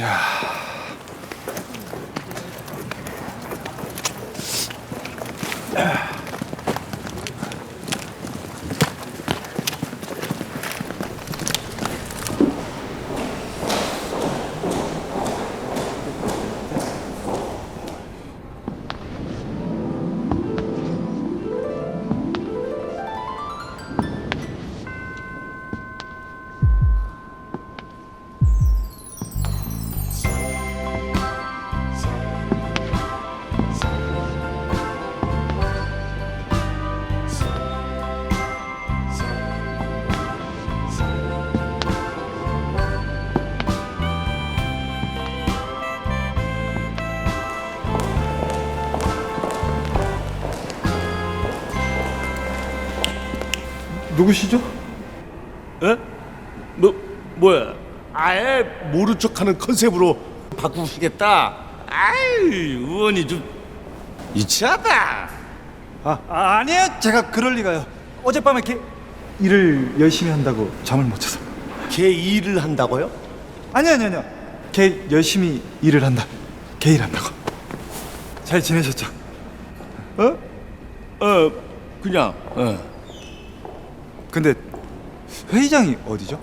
자. 누구시죠? 에? 뭐 뭐야? 아예 모른 척하는 컨셉으로 바꾸시겠다. 아이 의원이 좀 유치하다. 아, 아 아니에요. 제가 그럴 리가요. 어젯밤에 개 일을 열심히 한다고 잠을 못 자서. 걔 일을 한다고요? 아니 아니 아니요. 개 열심히 일을 한다. 개 일한다고. 잘 지내셨죠? 어? 어 그냥 어. 근데 회의장이 어디죠?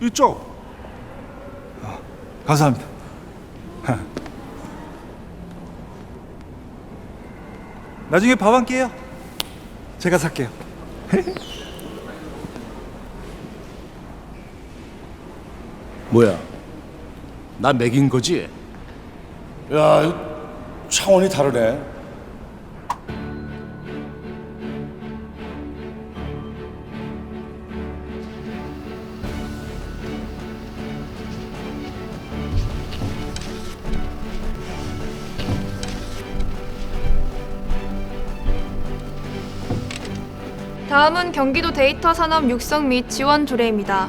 이쪽. 감사합니다. 나중에 밥 한 끼요. 제가 살게요. 뭐야? 나 먹인 거지? 야 차원이 다르네. 다음은 경기도 데이터 산업 육성 및 지원 조례입니다.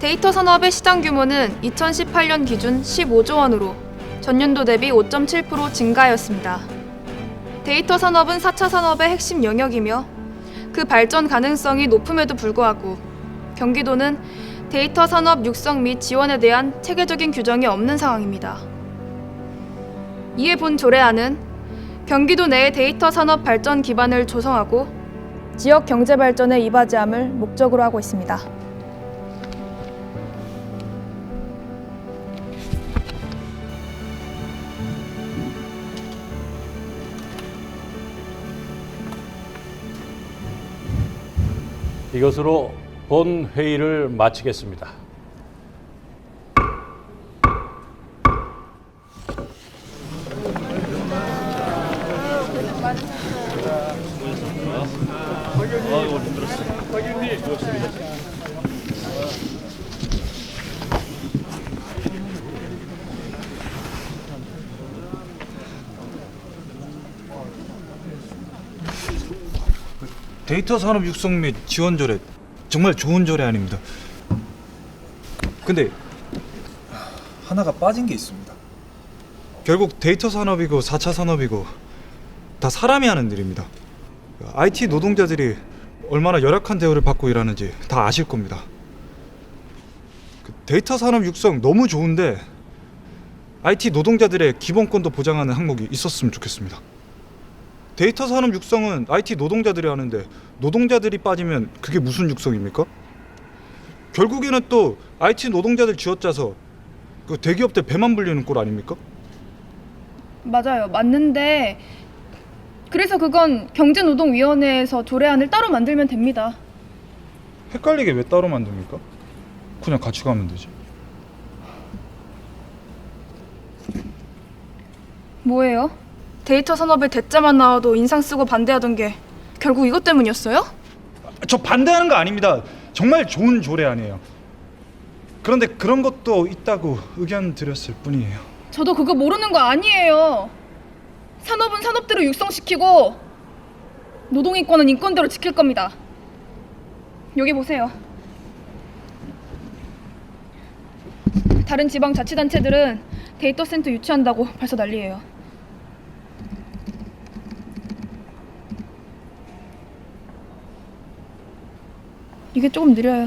데이터 산업의 시장 규모는 2018년 기준 15조 원으로 전년도 대비 5.7% 증가하였습니다. 데이터 산업은 4차 산업의 핵심 영역이며 그 발전 가능성이 높음에도 불구하고 경기도는 데이터 산업 육성 및 지원에 대한 체계적인 규정이 없는 상황입니다. 이에 본 조례안은 경기도 내의 데이터 산업 발전 기반을 조성하고 지역 경제 발전에 이바지함을 목적으로 하고 있습니다. 이것으로 본 회의를 마치겠습니다. 데이터 산업 육성 및 지원 조례 정말 좋은 조례 아닙니다. 근데 하나가 빠진 게 있습니다. 결국 데이터 산업이고 4차 산업이고 다 사람이 하는 일입니다. IT 노동자들이 얼마나 열악한 대우를 받고 일하는지 다 아실 겁니다. 그 데이터 산업 육성 너무 좋은데 IT 노동자들의 기본권도 보장하는 항목이 있었으면 좋겠습니다. 데이터 산업 육성은 IT 노동자들이 하는데 노동자들이 빠지면 그게 무슨 육성입니까? 결국에는 또 IT 노동자들 쥐어짜서 그 대기업들 배만 불리는 꼴 아닙니까? 맞아요. 맞는데 그래서 그건 경제노동위원회에서 조례안을 따로 만들면 됩니다. 헷갈리게 왜 따로 만듭니까? 그냥 같이 가면 되지. 뭐예요? 데이터 산업에 대자만 나와도 인상 쓰고 반대하던 게 결국 이것 때문이었어요? 저 반대하는 거 아닙니다. 정말 좋은 조례 아니에요. 그런데 그런 것도 있다고 의견 드렸을 뿐이에요. 저도 그거 모르는 거 아니에요. 산업은 산업대로 육성시키고 노동 인권은 인권대로 지킬 겁니다. 여기 보세요. 다른 지방 자치단체들은 데이터 센터 유치한다고 벌써 난리예요. 이게 조금 느려요.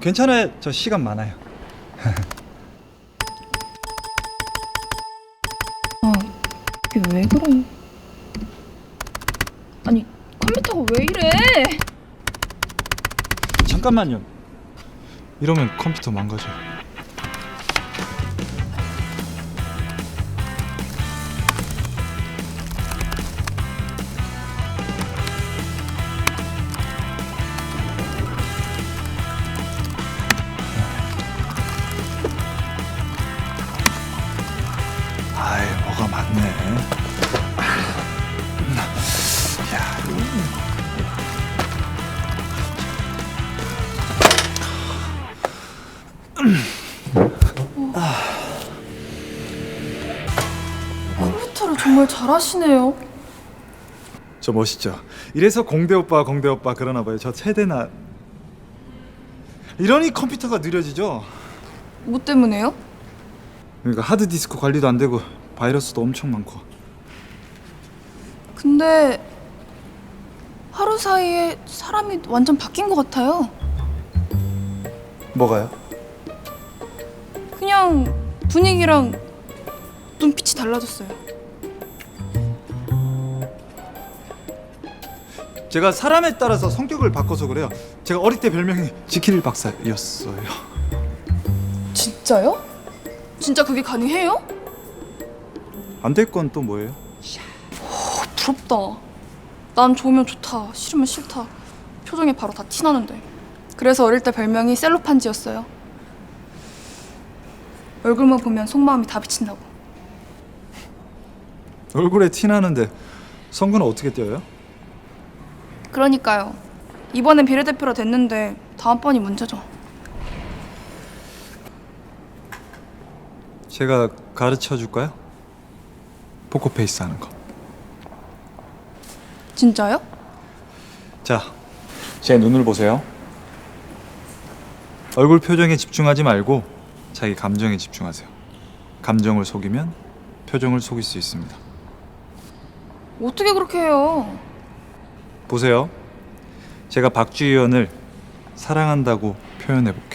괜찮아요. 저 시간 많아요. 아, 이게 왜 그래? 아니, 컴퓨터가 왜 이래? 잠깐만요. 이러면 컴퓨터 망가져요. 정말 잘하시네요. 저 멋있죠. 이래서 공대 오빠 공대 오빠 그러나 봐요. 저 세대나 이러니 컴퓨터가 느려지죠. 뭐 때문에요? 그러니까 하드 디스크 관리도 안 되고 바이러스도 엄청 많고. 근데 하루 사이에 사람이 완전 바뀐 것 같아요. 뭐가요? 그냥 분위기랑 눈빛이 달라졌어요. 제가 사람에 따라서 성격을 바꿔서 그래요. 제가 어릴 때 별명이 지킬 박사였어요. 진짜요? 진짜 그게 가능해요? 안 될 건 또 뭐예요? 부럽다. 난 좋으면 좋다, 싫으면 싫다. 표정이 바로 다 티나는데. 그래서 어릴 때 별명이 셀로판지였어요. 얼굴만 보면 속마음이 다 비친다고. 얼굴에 티 나는데 선거는 어떻게 뛰어요? 그러니까요. 이번엔 비례대표라 됐는데 다음번이 문제죠. 제가 가르쳐 줄까요? 포커페이스 하는 거. 진짜요? 자, 제 눈을 보세요. 얼굴 표정에 집중하지 말고 자기 감정에 집중하세요. 감정을 속이면 표정을 속일 수 있습니다. 어떻게 그렇게 해요? 보세요. 제가 박주희 의원을 사랑한다고 표현해 볼게요.